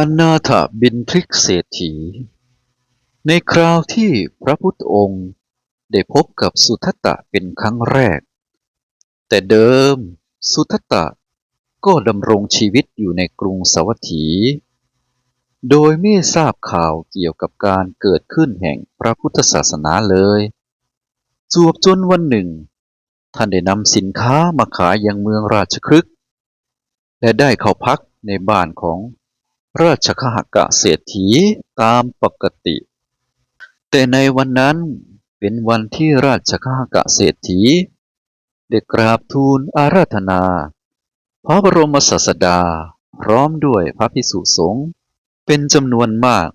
อนาถบินทริกเศรษฐี ในคราวที่พระพุทธองค์ได้พบกับสุทัตตะเป็นครั้งแรก แต่เดิมสุทัตตะก็ดำรงชีวิตอยู่ในกรุงสวัตถี โดยไม่ทราบข่าวเกี่ยวกับการเกิดขึ้นแห่งพระพุทธศาสนาเลยจวบจนวันหนึ่ง ท่านได้นำสินค้ามาขายยังเมืองราชครึก และได้เข้าพักในบ้านของ ราชคหกะเศรษฐีตามปกติ แต่ในวันนั้นเป็นวันที่ราชคหกะเศรษฐีได้กราบทูลอาราธนา พระบรมศาสดาพร้อมด้วยพระภิกษุสงฆ์เป็นจำนวนมาก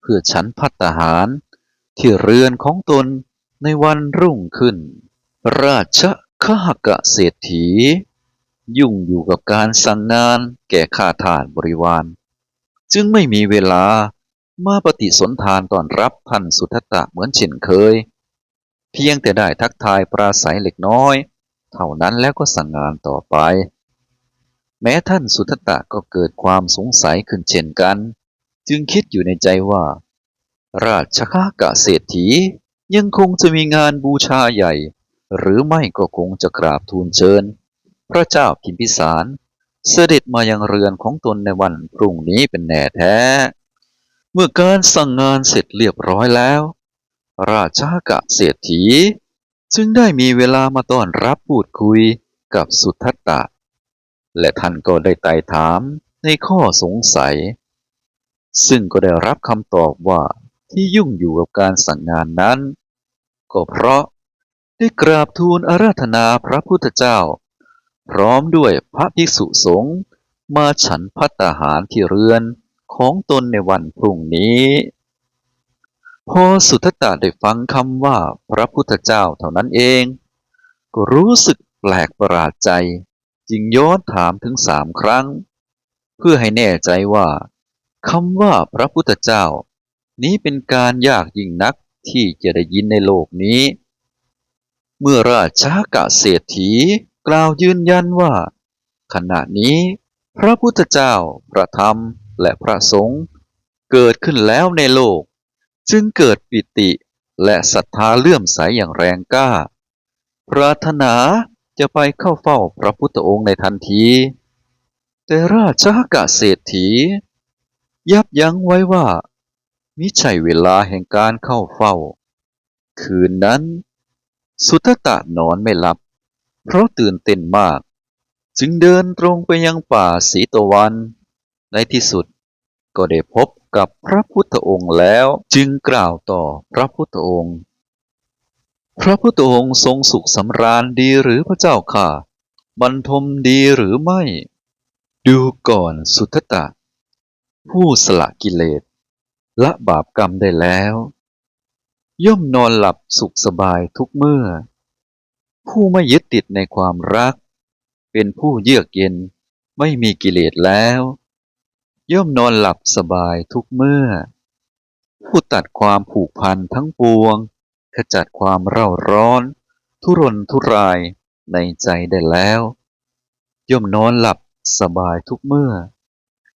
เพื่อฉันพัตตาหารที่เรือนของตนในวันรุ่งขึ้น ราชคหกะเศรษฐี ยุ่งอยู่กับการสั่งงานแก่ข้าทาสบริวาร จึงไม่มีเวลามาปฏิสนทานต้อนรับท่านสุทัตตะเหมือนเช่นเคย เพียงแต่ได้ทักทายปราศัยเล็กน้อย เท่านั้นแล้วก็สั่งงานต่อไป แม้ท่านสุทัตตะก็เกิดความสงสัยขึ้นเช่นกัน จึงคิดอยู่ในใจว่า ราชคากะเศรษฐียังคงจะมีงานบูชาใหญ่ หรือไม่ก็คงจะกราบทูลเชิญ พระเจ้าพิมพิสาร เสด็จมายังเรือนของตนในวันพรุ่งนี้เป็นแน่แท้ เมื่อการสั่งงานเสร็จเรียบร้อยแล้ว ราชากะเศรษฐี จึงได้มีเวลามาต้อนรับพูดคุยกับสุทัตตะ และท่านก็ได้ไต่ถามในข้อสงสัย ซึ่งก็ได้รับคำตอบว่าที่ยุ่งอยู่กับการสั่งงานนั้น ก็เพราะได้กราบทูลอาราธนาพระพุทธเจ้า พร้อมด้วยพระภิกษุสงฆ์มาฉันพัตาหารที่เรือนของตนในวันพรุ่งนี้ พอสุทัตตะได้ฟังคำว่าพระพุทธเจ้าเท่านั้นเอง ก็รู้สึกแปลกประหลาดใจ จึงย้อนถามถึงสามครั้ง เพื่อให้แน่ใจว่าคำว่าพระพุทธเจ้า นี้เป็นการยากยิ่งนักที่จะได้ยินในโลกนี้ เมื่อราชากะเศรษฐี กล่าวยืนยันว่า ขณะนี้ พระพุทธเจ้า พระธรรม และพระสงฆ์เกิดขึ้นแล้วในโลก จึงเกิดปิติและศรัทธาเลื่อมใสอย่างแรงกล้า ปรารถนาจะไปเข้าเฝ้าพระพุทธองค์ในทันที แต่ราชกะเศรษฐี ยับยั้งไว้ว่า มิใช่เวลาแห่งการเข้าเฝ้า คืนนั้น สุทตะนอนไม่หลับ เพราะตื่นเต้นมาก จึงเดินตรงไปยังป่าสีตะวัน ในที่สุดก็ได้พบกับพระพุทธองค์แล้วจึงกล่าวต่อพระพุทธองค์ พระพุทธองค์ทรงสุขสำราญดีหรือพระเจ้าค่ะ บรรทมดีหรือไม่ ดูก่อนสุทธตะ ผู้สละกิเลสละบาปกรรมได้แล้ว ย่อมนอนหลับสุขสบายทุกเมื่อ ผู้ไม่ยึดติดในความรัก เป็นผู้เยือกเย็นไม่มีกิเลสแล้ว ย่อมนอนหลับสบายทุกเมื่อ ผู้ตัดความผูกพันทั้งปวง ขจัดความเร่าร้อน ทุรนทุรายในใจได้แล้ว ย่อมนอนหลับสบายทุกเมื่อ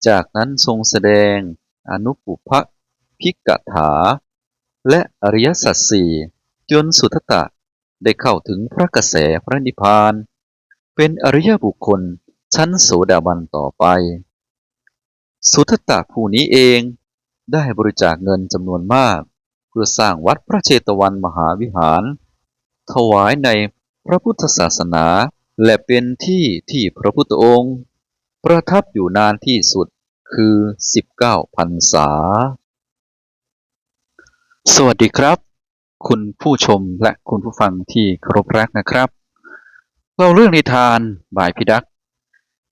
จากนั้นทรงแสดงอนุปุพะพิกถา และอริยสัจสี่จนสุทธะ ได้เข้าถึงพระกระแสพระนิพพาน เป็นอริยบุคคลชั้นโสดาบันต่อไป สุทธะผู้นี้เองได้บริจาคเงินจำนวนมาก เพื่อสร้างวัดพระเชตวันมหาวิหาร ถวายในพระพุทธศาสนา และเป็นที่ที่พระพุทธองค์ ประทับอยู่นานที่สุดคือ 19พรรษา สวัสดีครับ คุณผู้ชมและคุณผู้ฟังที่เคารพรักนะครับ เราเรื่องนิทานบายพิดัก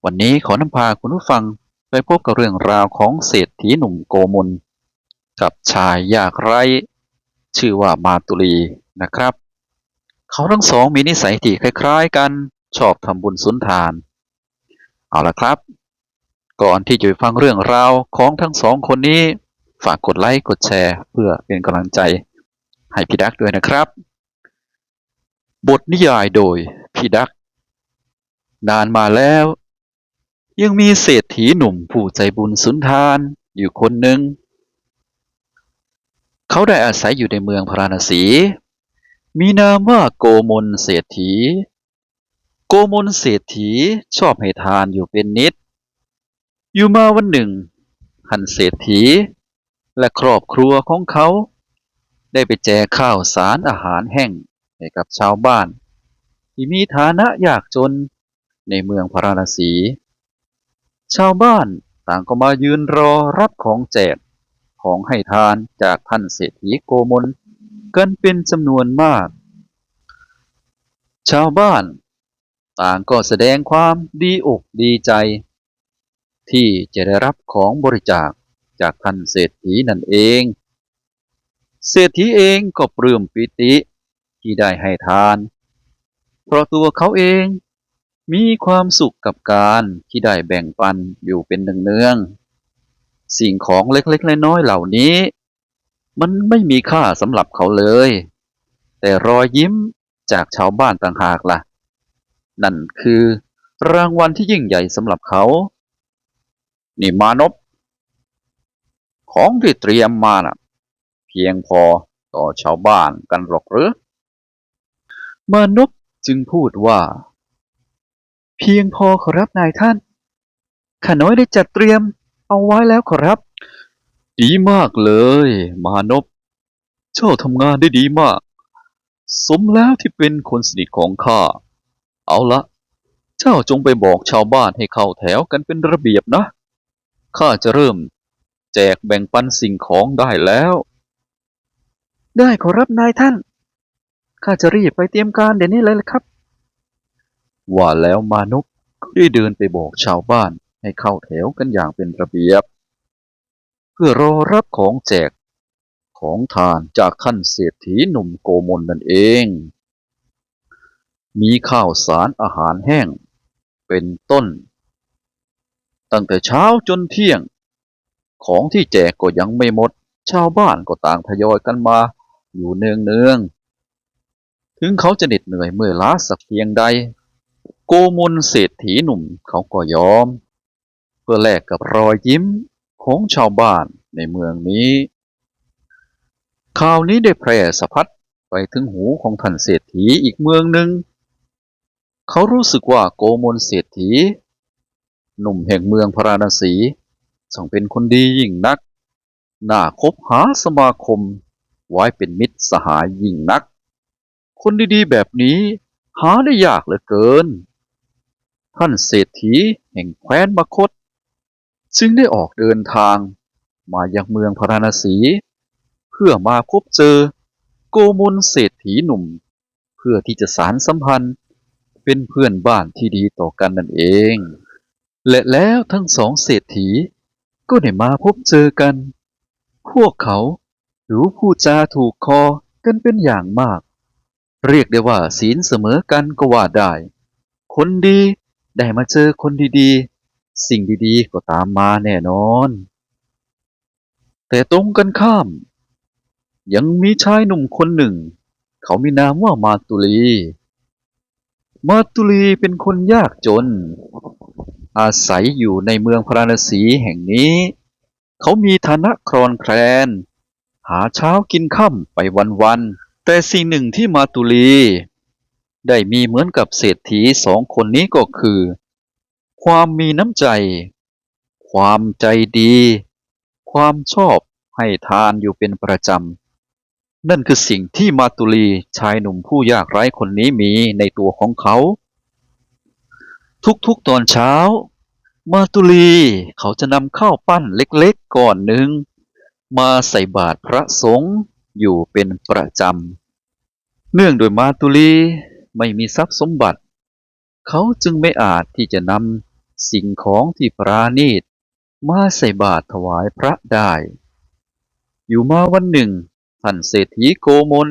วันนี้ขอนำพาคุณผู้ฟังไปพบกับเรื่องราวของเศรษฐีหนุ่มโกมลกับชายยากไร้ ชื่อว่ามาตุลีนะครับ เขาทั้งสองมีนิสัยที่คล้าย ๆ กันชอบทำบุญสุนทาน เอาละครับ ก่อนที่จะไปฟังเรื่องราวของทั้งสองคนนี้ ฝากกดไลค์กดแชร์ เพื่อเป็นกำลังใจ ให้พี่ดักด้วยนะครับ บทนิยายโดยพี่ดัก นานมาแล้ว ยังมีเศรษฐีหนุ่มผู้ใจบุญสุนทานอยู่คนหนึ่ง เขาได้อาศัยอยู่ในเมืองพาราณสี มีนามว่าโกมลเศรษฐี โกมลเศรษฐีชอบให้ทานอยู่เป็นนิด อยู่มาวันหนึ่งท่านเศรษฐีและครอบครัวของเขา ได้ไปแจกข้าวสารอาหารแห้งให้กับชาวบ้าน ที่มีฐานะยากจนในเมืองพาราณสี ชาวบ้านต่างก็มายืนรอรับของแจกของให้ทานจากท่านเศรษฐีโกมลกันเป็นจำนวนมาก ชาวบ้านต่างก็แสดงความดีอกดีใจ ที่จะได้รับของบริจาคจากท่านเศรษฐีนั่นเอง เศรษฐีเองก็ปลื้มปิติที่ได้ให้ทาน เพราะตัวเขาเองมีความสุขกับการที่ได้แบ่งปันอยู่เป็นเนืองๆสิ่งของเล็กๆน้อยๆเหล่านี้ มันไม่มีค่าสำหรับเขาเลย แต่รอยยิ้มจากชาวบ้านต่างหากล่ะ นั่นคือรางวัลที่ยิ่งใหญ่สำหรับเขา นี่มานพของที่เตรียมมาน่ะ พียงพอต่อชาวบ้านกันหรอกหรือมานพจึงพูดว่า เพียงพอขอรับนายท่านข้าน้อยได้จัดเตรียมเอาไว้แล้วขอรับ ดีมากเลย มานพเจ้าทำงานได้ดีมาก สมแล้วที่เป็นคนสนิทของข้า เอาละ เจ้าจงไปบอกชาวบ้านให้เข้าแถวกันเป็นระเบียบนะ ข้าจะเริ่ม แจกแบ่งปันสิ่งของได้แล้ว ได้ขอรับนายท่าน ข้าจะรีบไปเตรียมการเดี๋ยวนี้เลยละครับ ว่าแล้วมานพก็ได้เดินไปบอกชาวบ้านให้เข้าแถวกันอย่างเป็นระเบียบ เพื่อรอรับของแจกของทานจากท่านเศรษฐีหนุ่มโกมลนั่นเอง มีข้าวสารอาหารแห้ง เป็นต้น ตั้งแต่เช้าจนเที่ยง ของที่แจกก็ยังไม่หมด ชาวบ้านก็ต่างทยอยกันมา อยู่เนืองเนืองๆถึงเขาจะเหน็ดเหนื่อยเมื่อยล้าสักเพียงใด โกมลเศรษฐีหนุ่มเขาก็ยอม เพื่อแลกกับรอยยิ้มของชาวบ้านในเมืองนี้ข่าวนี้ได้แพร่สะพัดไปถึงหูของท่านเศรษฐีอีกเมืองหนึ่ง เขารู้สึกว่าโกมลเศรษฐี หนุ่มแห่งเมืองพาราณสีช่งเป็นคนดียิ่งนัก น่าคบหาสมาคม ไว้เป็นมิตรสหายยิ่งนัก คนดีๆ แบบนี้หาได้ยากเหลือเกิน ท่านเศรษฐีแห่งแคว้นมคตจึงได้ออกเดินทางมายังเมืองพาราณสี เพื่อมาพบเจอโกมลเศรษฐีหนุ่ม เพื่อที่จะสารสัมพันธ์เป็นเพื่อนบ้านที่ดีต่อกันนั่นเอง และแล้วทั้งสองเศรษฐีก็ได้มาพบเจอกัน พวกเขา หรู้พูดจาถูกคอกันเป็นอย่างมาก เรียกได้ว่าศีลเสมอกันก็ว่าได้ คนดีได้มาเจอคนดีๆ สิ่งดีๆ ก็ตามมาแน่นอน แต่ตรงกันข้าม ยังมีชายหนุ่มคนหนึ่ง เขามีนามว่ามาตุลี มาตุลีเป็นคนยากจน อาศัยอยู่ในเมืองพราณสีแห่งนี้ เขามีฐานะครอนแคลน หาเช้ากินค่ำไปวันๆแต่สิ่งหนึ่งที่มาตุลี ได้มีเหมือนกับเศรษฐีสองคนนี้ก็คือ ความมีน้ำใจ ความใจดี ความชอบให้ทานอยู่เป็นประจำ นั่นคือสิ่งที่มาตุลีชายหนุ่มผู้ยากไร้คนนี้มีในตัวของเขา ทุกๆตอนเช้า มาตุลีเขาจะนำข้าวปั้นเล็กๆก่อนหนึ่ง มาใส่บาตรพระสงฆ์อยู่เป็นประจำ เนื่องโดยมาตุลีไม่มีทรัพย์สมบัติ เขาจึงไม่อาจที่จะนำสิ่งของที่ปราณีต มาใส่บาตรถวายพระได้ อยู่มาวันหนึ่ง ท่านเศรษฐีโกมล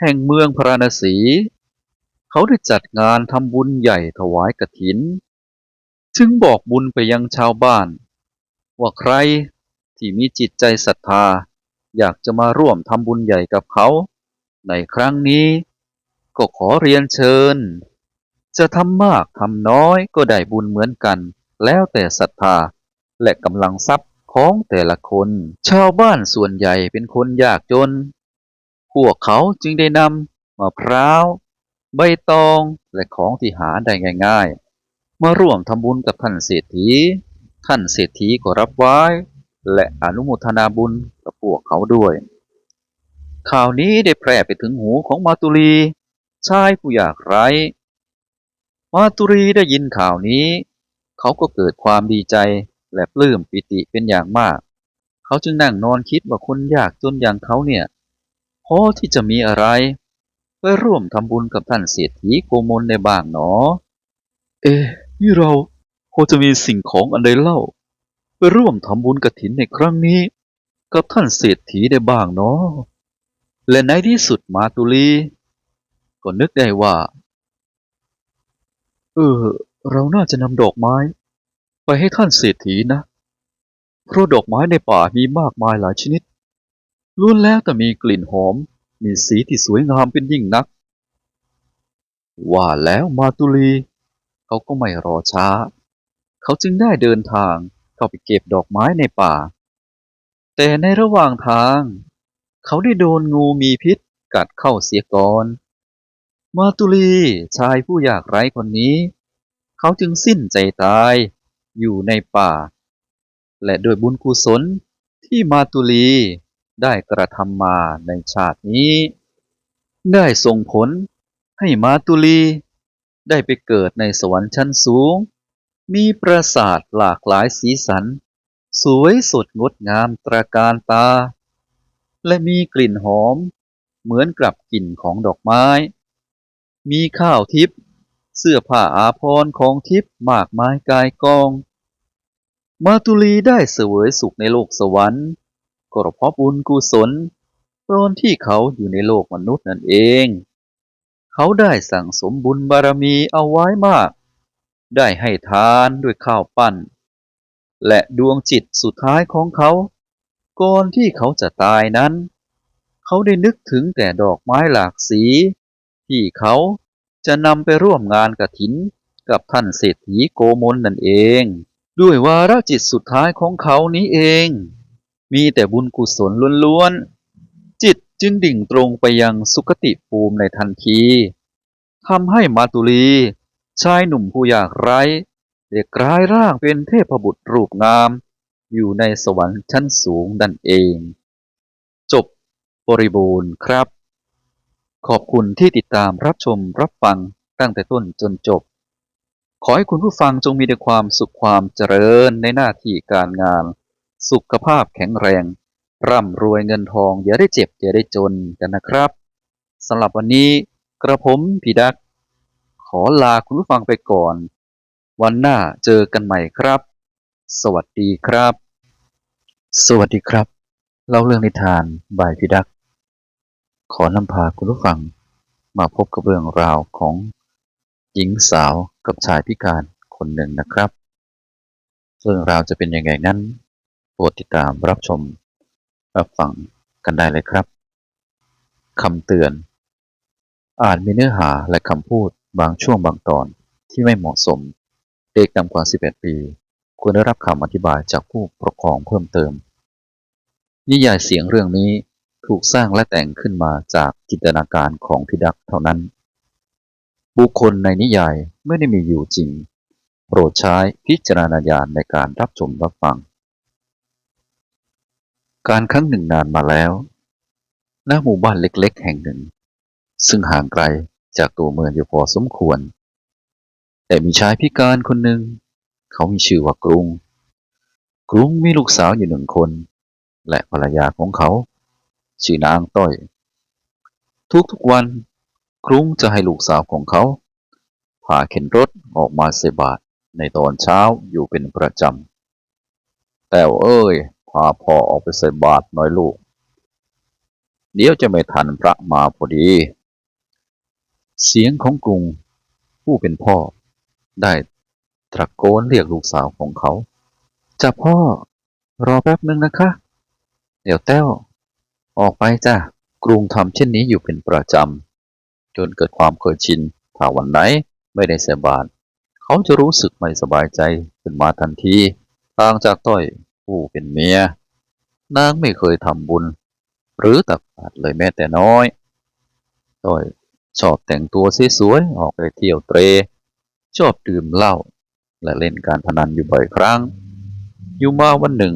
แห่งเมืองพราณสีเขาได้จัดงานทำบุญใหญ่ถวายกฐิน จึงบอกบุญไปยังชาวบ้าน ว่าใคร ที่มีจิตใจศรัทธา อยากจะมาร่วมทำบุญใหญ่กับเขา ในครั้งนี้ ก็ขอเรียนเชิญ จะทำมากทำน้อยก็ได้บุญเหมือนกัน แล้วแต่ศรัทธา และกำลังทรัพย์ของแต่ละคน ชาวบ้านส่วนใหญ่เป็นคนยากจน พวกเขาจึงได้นำมะพร้าว ใบตองและของที่หาได้ง่าย ๆ มาร่วมทำบุญกับท่านเศรษฐี ท่านเศรษฐีก็รับไว้ และอนุโมทนาบุญกับพวกเขาด้วย ข่าวนี้ได้แพร่ไปถึงหูของมาตุลีชายผู้ยากไร้มาตุรีได้ยินข่าวนี้ เขาก็เกิดความดีใจและปลื้มปิติเป็นอย่างมาก เขาจึงนั่งนอนคิดว่าคนยากจนอย่างเขาเนี่ยพอที่จะมีอะไรไปร่วมทำบุญกับท่านเศรษฐีโกมลในบ้างหนอ เอ๊ะนี่เราพอจะมีสิ่งของอันใดเล่า ไปร่วมทำบุญกฐินในครั้งนี้ กับท่านเศรษฐีได้บ้างเนาะและในที่สุดมาตุลี ก็นึกได้ว่า เออ เราน่าจะนำดอกไม้ ไปให้ท่านเศรษฐีนะ เพราะดอกไม้ในป่ามีมากมายหลายชนิดล้วนแล้วแต่มีกลิ่นหอม มีสีที่สวยงามเป็นยิ่งนัก ว่าแล้วมาตุลี เขาก็ไม่รอช้า เขาจึงได้เดินทาง เข้าไปเก็บดอกไม้ในป่า แต่ในระหว่างทาง เขาได้โดนงูมีพิษกัดเข้าเสียก่อน มาตุลีชายผู้อยากไร้คนนี้ เขาจึงสิ้นใจตายอยู่ในป่า และโดยบุญกุศลที่มาตุลีได้กระทำมาในชาตินี้ ได้ส่งผลให้มาตุลีได้ไปเกิดในสวรรค์ชั้นสูง มีปราสาทหลากหลายสีสัน สวยสดงดงามตระการตา และมีกลิ่นหอม เหมือนกับกลิ่นของดอกไม้ มีข้าวทิพย์เสื้อผ้าอาภรณ์ของทิพย์มากมายกายกอง มาตุลีได้เสวยสุขในโลกสวรรค์ก็เพราะบุญกุศลตอนที่เขาอยู่ในโลกมนุษย์นั่นเอง เขาได้สั่งสมบุญบารมีเอาไว้มาก ได้ให้ทานด้วยข้าวปั้น และดวงจิตสุดท้ายของเขา ก่อนที่เขาจะตายนั้น เขาได้นึกถึงแต่ดอกไม้หลากสี ที่เขาจะนำไปร่วมงานกฐินกับท่านเศรษฐีโกมลนั่นเอง ด้วยวาระจิตสุดท้ายของเขานี้เอง มีแต่บุญกุศลล้วนๆ จิตจึงดิ่งตรงไปยังสุคติภูมิในทันทีทำให้มาตุลี ชายหนุ่มผู้ยากไร้ได้กลายร่างเป็นเทพบุตรรูปงาม อยู่ในสวรรค์ชั้นสูงนั่นเอง จบบริบูรณ์ครับ ขอบคุณที่ติดตามรับชมรับฟังตั้งแต่ต้นจนจบ ขอให้คุณผู้ฟังจงมีแต่ความสุขความเจริญในหน้าที่การงาน สุขภาพแข็งแรง ร่ำรวยเงินทองอย่าได้เจ็บอย่าได้จนกันนะครับสำหรับวันนี้กระผมพีดัก ขอลาคุณผู้ฟังไปก่อน วันหน้าเจอกันใหม่ครับ สวัสดีครับ สวัสดีครับ เล่าเรื่องนิทานบายพิดัก ขอนำพาคุณผู้ฟัง มาพบกับเรื่องราวของหญิงสาวกับชายพิการคนหนึ่งนะครับ เรื่องราวจะเป็นยังไงนั้นโปรดติดตามรับชม รับฟังกันได้เลยครับคำเตือน อาจมีเนื้อหาและคำพูด บางช่วงบางตอนที่ไม่เหมาะสม เด็กต่ำกว่า 11 ปี ควรได้รับคำอธิบายจากผู้ปกครองเพิ่มเติม นิยายเสียงเรื่องนี้ถูกสร้างและแต่งขึ้นมาจากจินตนาการของพิดักเท่านั้น บุคคลในนิยายไม่ได้มีอยู่จริง โปรดใช้พิจารณญาณในการรับชมรับฟัง การครั้งหนึ่งนานมาแล้ว ณ หมู่บ้านเล็กๆ แห่งหนึ่ง ซึ่งห่างไกล จากตัวเมืองอยู่พอสมควร แต่มีชายพิการคนหนึ่ง เขามีชื่อว่ากรุง กรุงมีลูกสาวอยู่หนึ่งคน และภรรยาของเขาชื่อนางต้อย ทุกๆวันกรุงจะให้ลูกสาวของเขาพาเข็นรถออกมาเสบาตในตอนเช้าอยู่เป็นประจำ แต่เอ้ย พาพ่อออกไปใส่บาตหน่อยลูก เดี๋ยวจะไม่ทันพระมาพอดี เสียงของกรุง ผู้เป็นพ่อ ได้ตะโกนเรียกลูกสาวของเขาจ้าพ่อ รอแป๊บนึงนะคะ เดี๋ยวแต้ว ออกไปจ้ะ กรุงทำเช่นนี้อยู่เป็นประจำ จนเกิดความเคยชิน ถ้าวันไหนไม่ได้ใส่บาตรเขาจะรู้สึกไม่สบายใจขึ้นมาทันทีต่างจากต้อยผู้เป็นเมีย นางไม่เคยทำบุญ หรือตักบาตรเลยแม้แต่น้อย ต้อย ชอบแต่งตัวสวยๆออกไปเที่ยวเตร ชอบดื่มเหล้าและเล่นการพนันอยู่บ่อยครั้ง อยู่มาวันหนึ่ง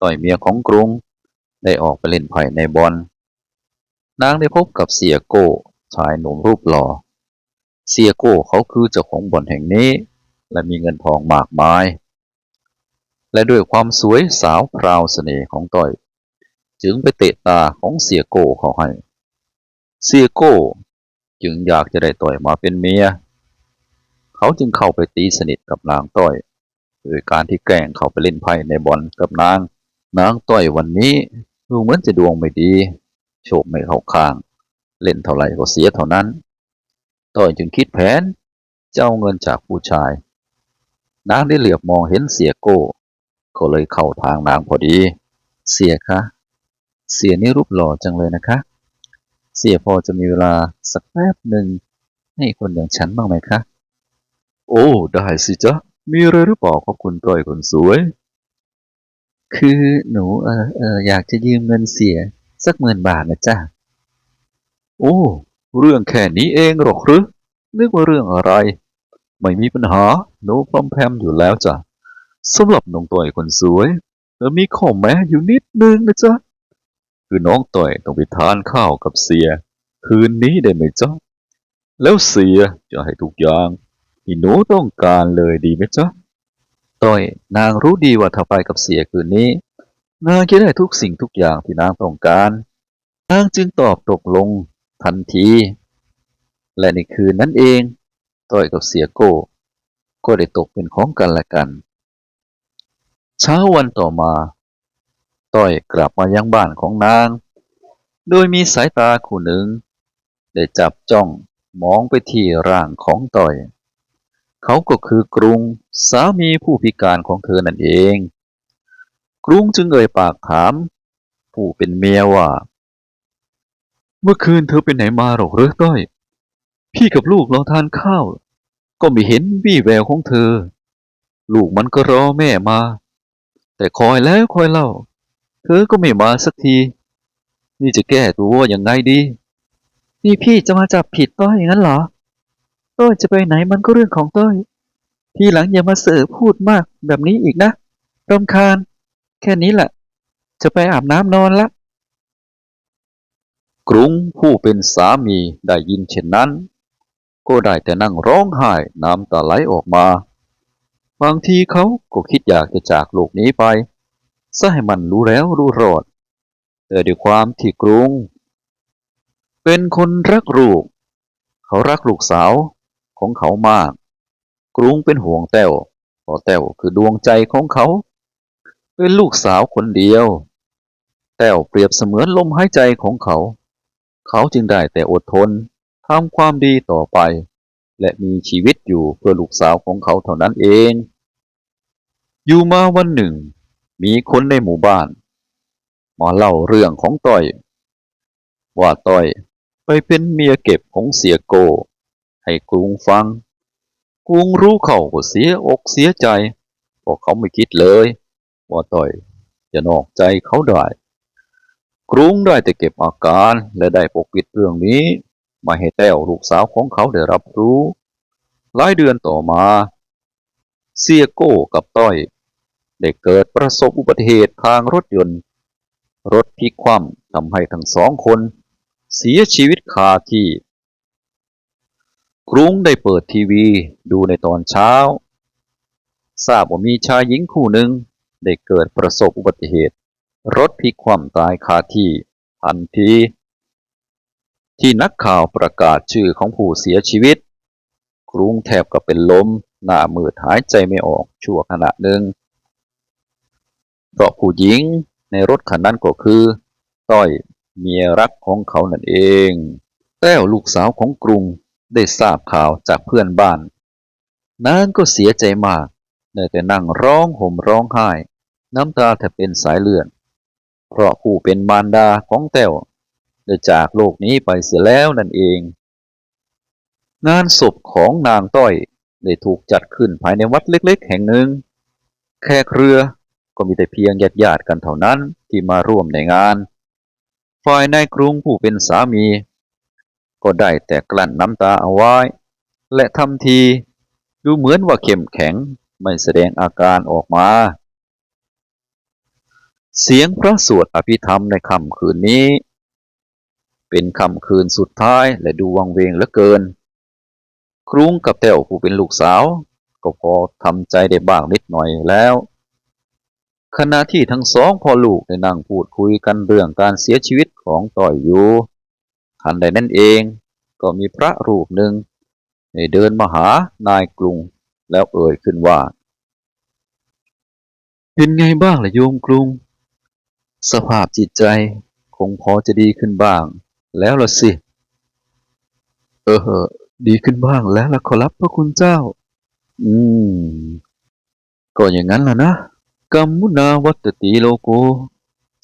ต้อยเมียของกรุง ได้ออกไปเล่นไพ่ในบอลนางได้พบกับเสียโก้ชายหนุ่มรูปหล่อ เสียโก้เขาคือเจ้าของบ่อนแห่งนี้ และมีเงินทองมากมาย และด้วยความสวยสาวพราวเสน่ห์ของต้อย จึงไปเตะตาของเสียโก้เขาให้ เสียโก้ จึงอยากจะได้ต้อยมาเป็นเมีย เขาจึงเข้าไปตีสนิทกับนางต้อยโดยการที่แกล้งเข้าไปเล่นไพ่ในบอลกับนาง นางต้อยวันนี้ดูเหมือนจะดวงไม่ดี โชคไม่เข้าข้าง เล่นเท่าไหร่ก็เสียเท่านั้น ต้อยจึงคิดแผนจะเอาเงินจากผู้ชาย นางได้เหลือบมองเห็นเสียโก้ ก็เลยเข้าทางนางพอดี เสียคะ เสียนี่รูปหล่อจังเลยนะคะ เสียพอจะมีเวลาสักแป๊บหนึ่งให้คนอย่างฉันบ้างไหมคะ โอ้ ได้สิจ๊ะ มีอะไรหรือเปล่าขอบคุณต้อยคนสวย คือหนูเออเอออยากจะยืมเงินเสียสักหมื่นบาทนะจ๊ะ โอ้ เรื่องแค่นี้เองหรอกหรือ นึกว่าเรื่องอะไร ไม่มีปัญหา หนูพร้อมแพมอยู่แล้วจ้ะสำหรับน้องต่อยคนสวยแต่มีข้อแม้อยู่นิดนึงนะจ๊ะ คือน้องต่อยต้องไปทานข้าวกับเสีย คืนนี้ได้ไหมจ๊ะ แล้วเสียจะให้ทุกอย่างที่หนูต้องการเลยดีไหมจ๊ะต้อยนางรู้ดีว่าถ้าไปกับเสียคืนนี้ นางจะได้ทุกสิ่งทุกอย่างที่นางต้องการนางจึงตอบตกลงทันที และในคืนนั้นเองต้อยกับเสียโก้ ก็ได้ตกเป็นของกันและกัน เช้าวันต่อมา ต้อยกลับมายังบ้านของนาง โดยมีสายตาคู่หนึ่ง ได้จับจ้องมองไปที่ร่างของต้อย เขาก็คือกรุงสามีผู้พิการของเธอนั่นเอง กรุงจึงเอ่ยปากถาม ผู้เป็นเมียว่า เมื่อคืนเธอไปไหนมาหรอกเรือต้อย พี่กับลูกรอทานข้าว ก็ไม่เห็นวี่แววของเธอ ลูกมันก็รอแม่มา แต่คอยแล้วคอยเล่า เธอก็ไม่มาสักที นี่จะแก้ตัวยังไงดี นี่พี่จะมาจับผิดต้อยอย่างนั้นเหรอ ต้อยจะไปไหนมันก็เรื่องของต้อย ทีหลังอย่ามาเสือพูดมากแบบนี้อีกนะรำคาญ แค่นี้แหละ จะไปอาบน้ำนอนละ กรุงผู้เป็นสามีได้ยินเช่นนั้น ก็ได้แต่นั่งร้องไห้น้ำตาไหลออกมา บางทีเขาก็คิดอยากจะจากโลกนี้ไป ซะให้มันรู้แล้วรู้รอดแต่ด้วยความที่กรุง เป็นคนรักลูก เขารักลูกสาวของเขามาก กรุงเป็นห่วงแต้วเพราะแต้วคือดวงใจของเขา เป็นลูกสาวคนเดียว แต้วเปรียบเสมือนลมหายใจของเขา เขาจึงได้แต่อดทนทำความดีต่อไป และมีชีวิตอยู่เพื่อลูกสาวของเขาเท่านั้นเอง อยู่มาวันหนึ่ง มีคนในหมู่บ้านมาเล่าเรื่องของต้อย ว่าต้อยไปเป็นเมียเก็บของเสียโก ให้กรุงฟัง กรุงรู้เขาก็เสียอกเสียใจเพราะเขาไม่คิดเลย ว่าต้อยจะนอกใจเขาได้ กรุงได้แต่เก็บอาการและได้ปกปิดเรื่องนี้ มาให้แต้วลูกสาวของเขาได้รับรู้ หลายเดือนต่อมา เสียโก้กับต้อย ได้เกิดประสบอุบัติเหตุทางรถยนต์ รถพลิกคว่ำทำให้ทั้งสองคน เสียชีวิตคาที่ กรุงได้เปิดทีวีดูในตอนเช้า ทราบว่ามีชายหญิงคู่หนึ่งได้เกิดประสบอุบัติเหตุ รถพลิกคว่ำตายคาที่ทันทีที่นักข่าวประกาศชื่อของผู้เสียชีวิต กรุงแทบกับเป็นลม หน้ามืดหายใจไม่ออกชั่วขณะหนึ่ง เพราะผู้หญิงในรถคันนั้นก็คือ ต้อยเมียรักของเขานั่นเอง แต้วลูกสาวของกรุงได้ทราบข่าวจากเพื่อนบ้าน นางก็เสียใจมากได้แต่นั่งร้องห่มร้องไห้ น้ำตาแทบเป็นสายเลือดเพราะผู้เป็นมารดาของแต้วได้จากโลกนี้ไปเสียแล้วนั่นเอง งานศพของนางต้อยได้ถูกจัดขึ้นภายในวัดเล็กๆ แห่งหนึ่ง แขกเรือ ก็มีแต่เพียงญาติญาติกันเท่านั้นที่มาร่วมในงาน ฝ่ายนายกรุงผู้เป็นสามี ก็ได้แต่กลั้นน้ำตาเอาไว้ และทำทีดูเหมือนว่าเข้มแข็งไม่แสดงอาการออกมา เสียงพระสวดอภิธรรมในค่ำคืนนี้ เป็นค่ำคืนสุดท้ายและดูวังเวงเหลือเกิน ครุ้งกับแต้วผู้เป็นลูกสาว ก็พอทำใจได้บ้างนิดหน่อยแล้ว ขณะที่ทั้งสองพ่อลูกได้นั่งพูดคุยกันเรื่องการเสียชีวิตของต่อยอยู่ทันใดนั่นเองก็มีพระรูปหนึ่งได้เดินมาหานายกรุงแล้วเอ่ยขึ้นว่า เป็นไงบ้างล่ะโยมกรุง สภาพจิตใจคงพอจะดีขึ้นบ้าง แล้วล่ะสิ เออดีขึ้นบ้างแล้วล่ะขอรับพระคุณเจ้า อืม ก็อย่างนั้นล่ะนะ กรรมมุนาวัตติโลโก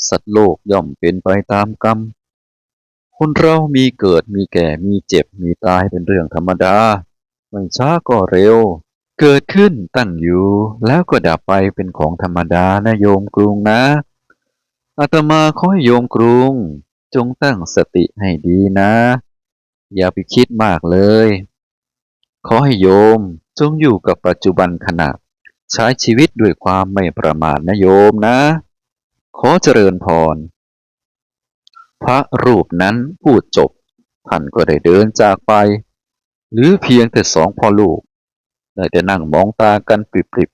สัตว์โลกย่อมเป็นไปตามกรรม คนเรามีเกิดมีแก่มีเจ็บมีตายเป็นเรื่องธรรมดา ไม่ช้าก็เร็ว เกิดขึ้นตั้งอยู่แล้วก็ดับไปเป็นของธรรมดานะโยมกรุงนะ อาตมาขอให้โยมกรุง จงตั้งสติให้ดีนะ อย่าไปคิดมากเลย ขอให้โยมจงอยู่กับปัจจุบันขณะ ใช้ชีวิตด้วยความไม่ประมาทนะโยมนะ ขอเจริญพร พระรูปนั้นพูดจบ ท่านก็ได้เดินจากไป หรือเพียงแต่สองพ่อลูกได้แต่นั่งมองตากันปริบ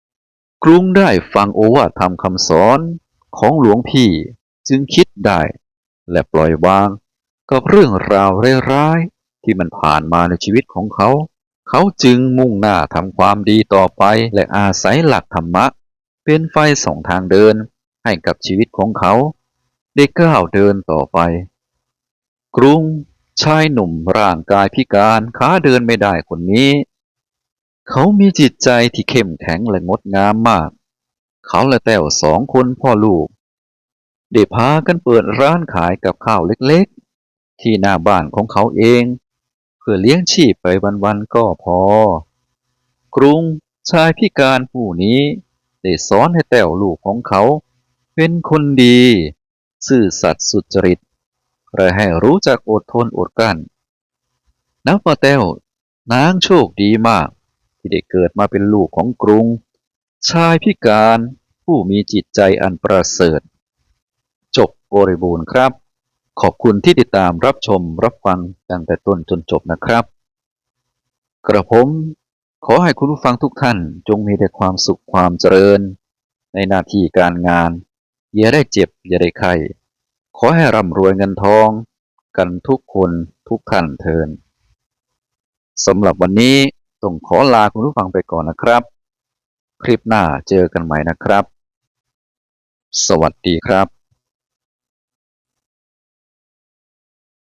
ๆกรุงได้ฟังโอวาทธรรมคำสอนของหลวงพี่จึงคิดได้ และปล่อยวางกับเรื่องราวร้ายๆที่มันผ่านมาในชีวิตของเขา เขาจึงมุ่งหน้าทำความดีต่อไปและอาศัยหลักธรรมะ เป็นไฟสองทางเดินให้กับชีวิตของเขา ได้ก้าวเดินต่อไป กรุงชายหนุ่มร่างกายพิการขาเดินไม่ได้คนนี้ เขามีจิตใจที่เข้มแข็งและงดงามมาก เขาและแต้วสองคนพ่อลูก ได้พากันเปิดร้านขายกับข้าวเล็กๆ ที่หน้าบ้านของเขาเอง เพื่อเลี้ยงชีพไปวันๆก็พอ กรุงชายพิการผู้นี้ ได้สอนให้แต้วลูกของเขา เป็นคนดี ซื่อสัตย์สุจริตและให้รู้จักอดทนอดกลั้นนับว่าแต้วนางโชคดีมาก ที่ได้เกิดมาเป็นลูกของกรุง ชายพิการผู้มีจิตใจอันประเสริฐ จบบริบูรณ์ครับ ขอบคุณที่ติดตามรับชมรับฟังตั้งแต่ต้นจนจบนะครับ กระผมขอให้คุณผู้ฟังทุกท่านจงมีแต่ความสุขความเจริญ ในหน้าที่การงาน อย่าได้เจ็บ อย่าได้ไข้ ขอให้ร่ำรวยเงินทอง กันทุกคนทุกท่านเทินสำหรับวันนี้ต้องขอลาคุณผู้ฟังไปก่อนนะครับ คลิปหน้าเจอกันใหม่นะครับ สวัสดีครับ